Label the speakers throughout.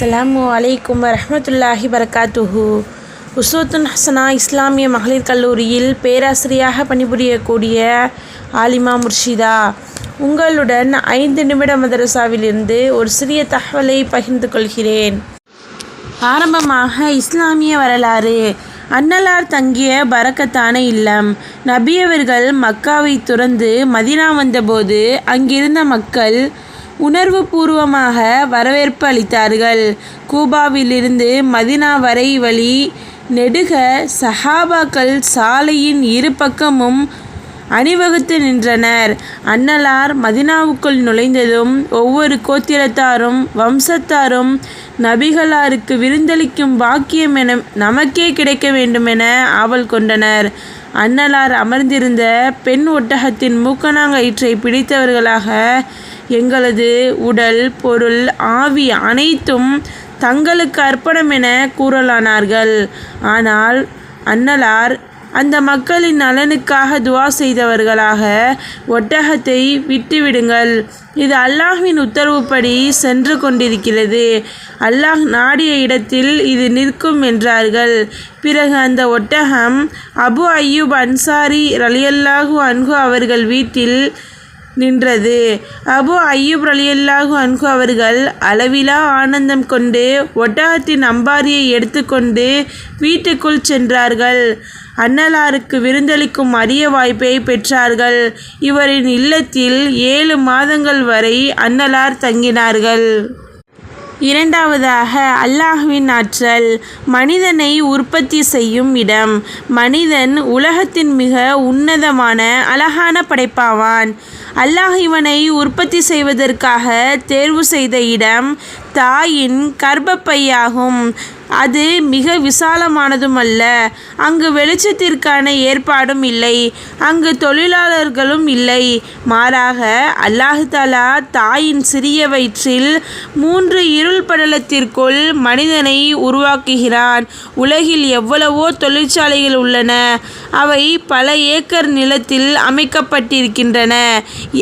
Speaker 1: அஸ்ஸலாமு அலைக்கும் வரமத்துல்லாஹி வரகாத்துஹு உசூத்துன் ஹசனா இஸ்லாமிய மகளிர் கல்லூரியில் பேராசிரியாக பணிபுரியக்கூடிய ஆலிமா முர்ஷிதா உங்களுடன் ஐந்து நிமிட மதரசாவிலிருந்து ஒரு சிறிய தகவலை பகிர்ந்து கொள்கிறேன். ஆரம்பமாக இஸ்லாமிய வரலாறு அன்னலார் தங்கிய பரக்கத்தான இல்லம். நபியவர்கள் மக்காவை துறந்து மதினா வந்தபோது அங்கிருந்த மக்கள் உணர்வுபூர்வமாக வரவேற்பு அளித்தார்கள் கூபாவிலிருந்து மதினா வரை வழி நெடுக சஹாபாக்கள் சாலையின் இரு பக்கமும் அணிவகுத்து நின்றனர். அன்னலார் மதினாவுக்குள் நுழைந்ததும் ஒவ்வொரு கோத்திரத்தாரும் வம்சத்தாரும் நபிகளாருக்கு விருந்தளிக்கும் பாக்கியம் என நமக்கே கிடைக்க வேண்டுமென ஆவல் கொண்டனர். அன்னலார் அமர்ந்திருந்த பெண் ஒட்டகத்தின் மூக்கணாங்கயிற்றை பிடித்தவர்களாக எங்களது உடல் பொருள் ஆவி அனைத்தும் தங்களுக்கு அர்ப்பணம் என கூறலானார்கள். ஆனால் அன்னலார் அந்த மக்களின் நலனுக்காக துவா செய்தவர்களாக ஒட்டகத்தை விட்டுவிடுங்கள். இது அல்லாஹ்வின் உத்தரவுப்படி சென்று கொண்டிருக்கிறது. அல்லாஹ் நாடிய இடத்தில் இது நிற்கும் என்றார்கள். பிறகு அந்த ஒட்டகம் அபு அய்யூப் அன்சாரி ரலியல்லாஹு அன்ஹு அவர்கள் வீட்டில் நின்றது. அபு அய்யூப் அலியல்லாஹு அன்கு அவர்கள் அளவிலா ஆனந்தம் கொண்டு ஒட்டகத்தின் அம்பாரியை எடுத்துக்கொண்டு வீட்டுக்குள் சென்றார்கள். அன்னலாருக்கு விருந்தளிக்கும் அரிய வாய்ப்பை பெற்றார்கள். இவரின் இல்லத்தில் ஏழு மாதங்கள் வரை அன்னலார் தங்கினார்கள். இரண்டாவதாக அல்லாஹ்வின் ஆற்றல் மனிதனை உற்பத்தி செய்யும் இடம். மனிதன் உலகத்தின் மிக உன்னதமான அழகான படைப்பாவான். அல்லாஹ் இவனை உற்பத்தி செய்வதற்காக தேர்வு செய்த இடம் தாயின் கர்ப்பப்பையாகும். அது மிக விசாலமானதும் அல்ல அங்கு வெளிச்சத்திற்கான ஏற்பாடும் இல்லை. அங்கு தொழிலாளர்களும் இல்லை. மாறாக அல்லாஹாலா தாயின் சிறிய வயிற்றில் மூன்று இருள் படலத்திற்குள் மனிதனை உருவாக்குகிறான். உலகில் எவ்வளவோ தொழிற்சாலைகள் உள்ளன. அவை பல ஏக்கர் நிலத்தில் அமைக்கப்பட்டிருக்கின்றன.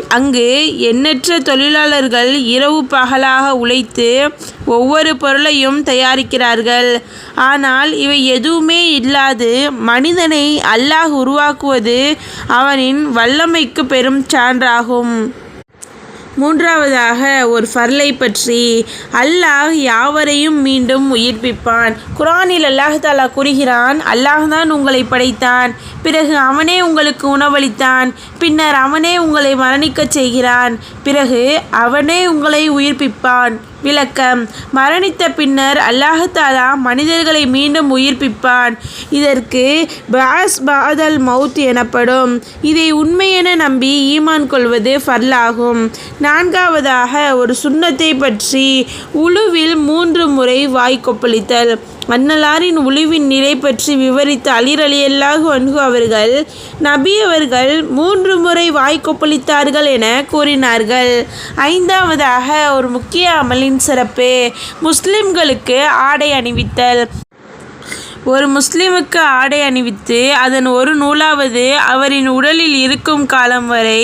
Speaker 1: அங்கு எண்ணற்ற தொழிலாளர்கள் இரவு பகலாக உழைத்து ஒவ்வொரு பொருளையும் தயாரிக்கிறார்கள். ஆனால் இவை எதுவுமே இல்லாது மனிதனை அல்லாஹ் உருவாக்குவது அவனின் வல்லமைக்கு பெரும் சான்றாகும். மூன்றாவதாக ஒரு ஃபர்லை பற்றி அல்லாஹ் யாவரையும் மீண்டும் உயிர்ப்பிப்பான். குரானில் அல்லாஹ் தாலா கூறுகிறான் அல்லாஹ் தான் உங்களை படைத்தான். பிறகு அவனே உங்களுக்கு உணவளித்தான். பின்னர் அவனே உங்களை மரணிக்கச் செய்கிறான். பிறகு அவனே உங்களை உயிர்ப்பிப்பான். விளக்கம். மரணித்த பின்னர் அல்லாஹாலா மனிதர்களை மீண்டும் உயிர்ப்பிப்பான். இதற்கு பாஸ் பாதல் மவுத் எனப்படும். இதை உண்மையென நம்பி ஈமான் கொள்வது ஃபர்லாகும். நான்காவதாக ஒரு சுண்ணத்தை பற்றி உழுவில் மூன்று முறை வாய் கொப்பளித்தல். அன்னலாரின் ஒளிவின் நிலை பற்றி விவரித்து அலிரலியல்லாக அன்கு அவர்கள் நபி அவர்கள் மூன்று முறை வாய் கொப்பளித்தார்கள் என கூறினார்கள். ஐந்தாவதாக ஒரு முக்கிய அமலின் சிறப்பு முஸ்லிம்களுக்கு ஆடை அணிவித்தல். ஒரு முஸ்லிமுக்கு ஆடை அணிவித்து அதன் ஒரு நூலாவது அவரின் உடலில் இருக்கும் காலம் வரை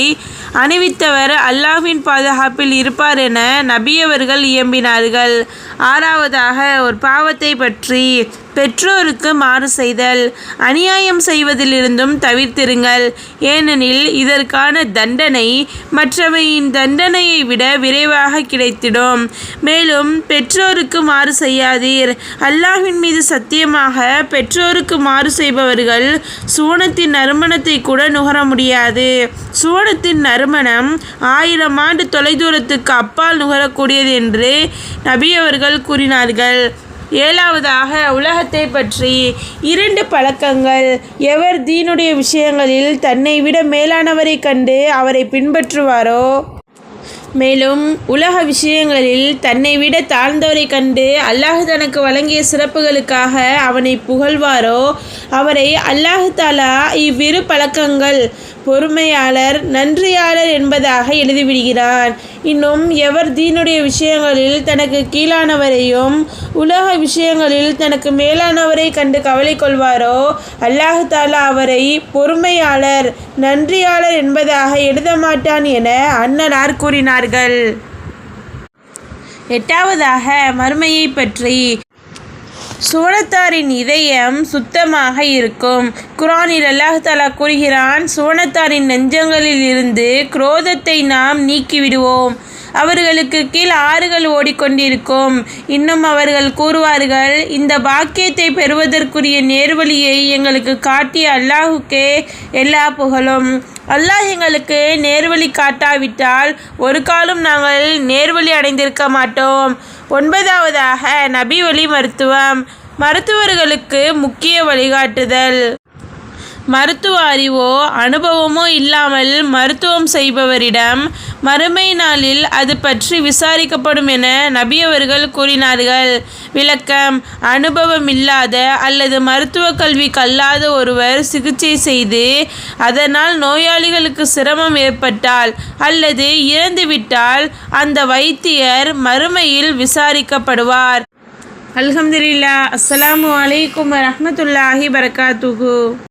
Speaker 1: அணிவித்தவர் அல்லாஹ்வின் பாதுகாப்பில் இருப்பார் என நபியவர்கள் இயம்பினார்கள். ஆறாவதாக ஒரு பாவத்தை பற்றி பெற்றோருக்கு மாறு செய்தல். அநியாயம் செய்வதிலிருந்தும் தவிர்த்திருங்கள். ஏனெனில் இதற்கான தண்டனை மற்றவையின் தண்டனையை விட விரைவாக கிடைத்திடும். மேலும் பெற்றோருக்கு மாறு செய்யாதீர். அல்லாஹின் மீது சத்தியமாக பெற்றோருக்கு மாறு செய்பவர்கள் சூனத்தின் நறுமணத்தை கூட நுகர முடியாது. சுவனத்தின் நறுமணம் ஆயிரம் ஆண்டு தொலைதூரத்துக்கு அப்பால் நுகரக்கூடியது என்று நபி அவர்கள் கூறினார்கள். ஏழாவதாக உலகத்தை பற்றி இரண்டு பழக்கங்கள். எவர் தீனுடைய விஷயங்களில் தன்னை விட மேலானவரை கண்டு அவரை பின்பற்றுவாரோ? மேலும் உலக விஷயங்களில் தன்னை விட தாழ்ந்தவரை கண்டு அல்லாஹ் தனக்கு வழங்கிய சிறப்புகளுக்காக அவனை புகழ்வாரோ? அவரை அல்லாஹு தாலா இவ்விரு பழக்கங்கள் பொறுமையாளர் நன்றியாளர் என்பதாக எழுதிவிடுகிறார் இன்னும் எவர் தீனுடைய விஷயங்களில் தனக்கு கீழானவரையும் உலக விஷயங்களில் தனக்கு மேலானவரை கண்டு கவலை கொள்வாரோ அல்லாஹு தாலா அவரை பொறுமையாளர் நன்றியாளர் என்பதாக எழுத மாட்டான் என அண்ணனார் கூறினார்கள். எட்டாவதாக மறுமையை பற்றி சுவனத்தாரின் இதயம் சுத்தமாக இருக்கும். குரானில் அல்லாஹ் தாலா கூறுகிறான் சுவனத்தாரின் நெஞ்சங்களில் இருந்து குரோதத்தை நாம் நீக்கிவிடுவோம். அவர்களுக்கு கீழ் ஆறுகள் ஓடிக்கொண்டிருக்கும். இன்னும் அவர்கள் கூறுவார்கள் இந்த பாக்கியத்தை பெறுவதற்குரிய நேர்வழியை எங்களுக்கு காட்டிய அல்லாஹுக்கே எல்லா புகழும். அல்லாஹ் எங்களுக்கு நேர்வழி காட்டாவிட்டால் ஒரு காலம் நாங்கள் நேர்வழி அடைந்திருக்க மாட்டோம். ஒன்பதாவதாக நபி வழி மருத்துவம். மருத்துவர்களுக்கு முக்கிய வழிகாட்டுதல். மருத்துவ அறிவோ அனுபவமோ இல்லாமல் மருத்துவம் செய்பவரிடம் மறுமை நாளில் அது பற்றி விசாரிக்கப்படும் என நபியவர்கள் கூறினார்கள். விளக்கம் அனுபவம் இல்லாத அல்லது மருத்துவ கல்வி கல்லாத ஒருவர் சிகிச்சை செய்து அதனால் நோயாளிகளுக்கு சிரமம் ஏற்பட்டால் அல்லது இறந்துவிட்டால் அந்த வைத்தியர் மறுமையில் விசாரிக்கப்படுவார். அல்ஹம்துலில்லா அஸ்ஸலாமு வலைக்கம் வரமத்துல்லாஹி வரகாத்துகு